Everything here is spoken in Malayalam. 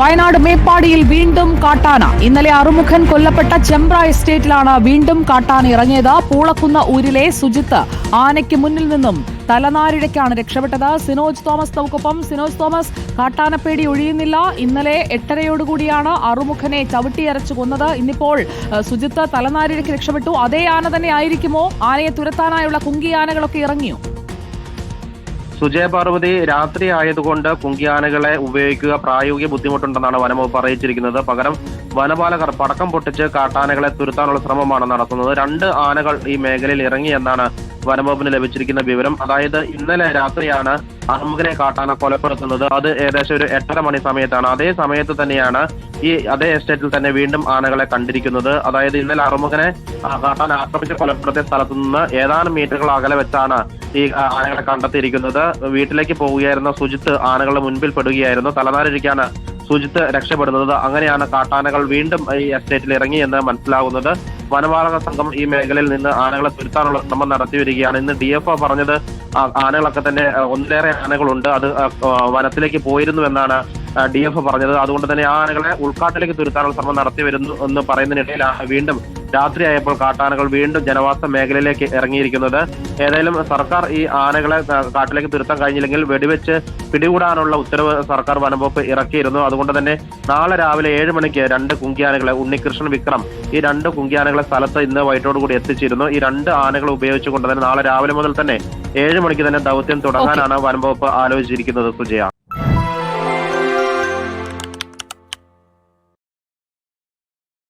വയനാട് മേപ്പാടിയിൽ വീണ്ടും കാട്ടാന. ഇന്നലെ അറുമുഖൻ കൊല്ലപ്പെട്ട ചെമ്പ്ര എസ്റ്റേറ്റിലാണ് വീണ്ടും കാട്ടാന ഇറങ്ങിയത്. പൂളക്കുന്ന ഊരിലെ സുജിത്ത് ആനയ്ക്ക് മുന്നിൽ നിന്നും തലനാരിഴയ്ക്കാണ് രക്ഷപ്പെട്ടത്. സിനോജ് തോമസ് നമുക്കൊപ്പം. സിനോജ് തോമസ് കാട്ടാനപ്പേടി ഒഴിയുന്നില്ല. ഇന്നലെ എട്ടരയോടുകൂടിയാണ് അറുമുഖനെ ചവിട്ടിയരച്ചു കൊന്നത്. ഇന്നിപ്പോൾ സുജിത്ത് തലനാരിഴയ്ക്ക് രക്ഷപ്പെട്ടു. അതേ ആന തന്നെ ആയിരിക്കുമോ? ആനയെ തുരത്താനായുള്ള കുങ്കി ആനകളൊക്കെ ഇറങ്ങിയോ? സുജയ പാർവതി രാത്രി ആയതുകൊണ്ട് കുങ്കിയാനകളെ ഉപയോഗിക്കുക പ്രായോഗിക ബുദ്ധിമുട്ടുണ്ടെന്നാണ് വനംവകുപ്പ് അറിയിച്ചിരിക്കുന്നത്. പകരം വനപാലകർ പടക്കം പൊട്ടിച്ച് കാട്ടാനകളെ തുരുത്താനുള്ള ശ്രമമാണ് നടത്തുന്നത്. രണ്ട് ആനകൾ ഈ മേഖലയിൽ ഇറങ്ങി എന്നാണ് വനംവകുപ്പിന് ലഭിച്ചിരിക്കുന്ന വിവരം. അതായത് ഇന്നലെ രാത്രിയാണ് അഹമ്മദിനെ കാട്ടാന കൊലപ്പെടുത്തുന്നത്. അത് ഏകദേശം ഒരു എട്ടര മണി സമയത്താണ്. അതേ സമയത്ത് തന്നെയാണ് ഈ അതേ എസ്റ്റേറ്റിൽ തന്നെ വീണ്ടും ആനകളെ കണ്ടിരിക്കുന്നത്. അതായത് ഇന്നലെ അറുമുഖനെ കാട്ടാൻ ആക്രമിച്ച് കൊലപ്പെടുത്തിയ സ്ഥലത്തു നിന്ന് ഏതാനും മീറ്ററുകൾ അകലെ വെച്ചാണ് ഈ ആനകളെ കണ്ടെത്തിയിരിക്കുന്നത്. വീട്ടിലേക്ക് പോവുകയായിരുന്ന സുജിത്ത് ആനകളുടെ മുൻപിൽ പെടുകയായിരുന്നു. തലനാരിരിക്കാണ് സുജിത്ത് രക്ഷപ്പെടുന്നത്. അങ്ങനെയാണ് കാട്ടാനകൾ വീണ്ടും ഈ എസ്റ്റേറ്റിൽ ഇറങ്ങി എന്ന് മനസ്സിലാകുന്നത്. വനപാലക സംഘം ഈ മേഖലയിൽ നിന്ന് ആനകളെ തുരുത്താനുള്ള ശ്രമം നടത്തി വരികയാണ്. ഇന്ന് ഡി എഫ് പറഞ്ഞത് ആനകളൊക്കെ തന്നെ ഒന്നിലേറെ ആനകളുണ്ട്. അത് വനത്തിലേക്ക് പോയിരുന്നു എന്നാണ് ഡി എഫ് പറഞ്ഞത്. അതുകൊണ്ട് തന്നെ ആ ആനകളെ ഉൾക്കാട്ടിലേക്ക് തുരുത്താനുള്ള ശ്രമം നടത്തി വരുന്നു എന്ന് പറയുന്നതിനിടയിലാണ് വീണ്ടും രാത്രിയായപ്പോൾ കാട്ടാനകൾ വീണ്ടും ജനവാസ മേഖലയിലേക്ക് ഇറങ്ങിയിരിക്കുന്നത്. ഏതായാലും സർക്കാർ ഈ ആനകളെ കാട്ടിലേക്ക് തുരുത്താൻ കഴിഞ്ഞില്ലെങ്കിൽ വെടിവെച്ച് പിടികൂടാനുള്ള ഉത്തരവ് സർക്കാർ വനംവകുപ്പ് ഇറക്കിയിരുന്നു. അതുകൊണ്ട് തന്നെ നാളെ രാവിലെ ഏഴ് മണിക്ക് രണ്ട് കുങ്കിയാനകളെ ഉണ്ണികൃഷ്ണൻ വിക്രം ഈ രണ്ട് കുങ്കിയാനകളെ സ്ഥലത്ത് ഇന്ന് വൈകിട്ടോടുകൂടി എത്തിച്ചിരുന്നു. ഈ രണ്ട് ആനകളെ ഉപയോഗിച്ചുകൊണ്ട് തന്നെ നാളെ രാവിലെ മുതൽ തന്നെ ഏഴ് മണിക്ക് തന്നെ ദൗത്യം തുടങ്ങാനാണ് വനംവകുപ്പ് ആലോചിച്ചിരിക്കുന്നത് സുജയ.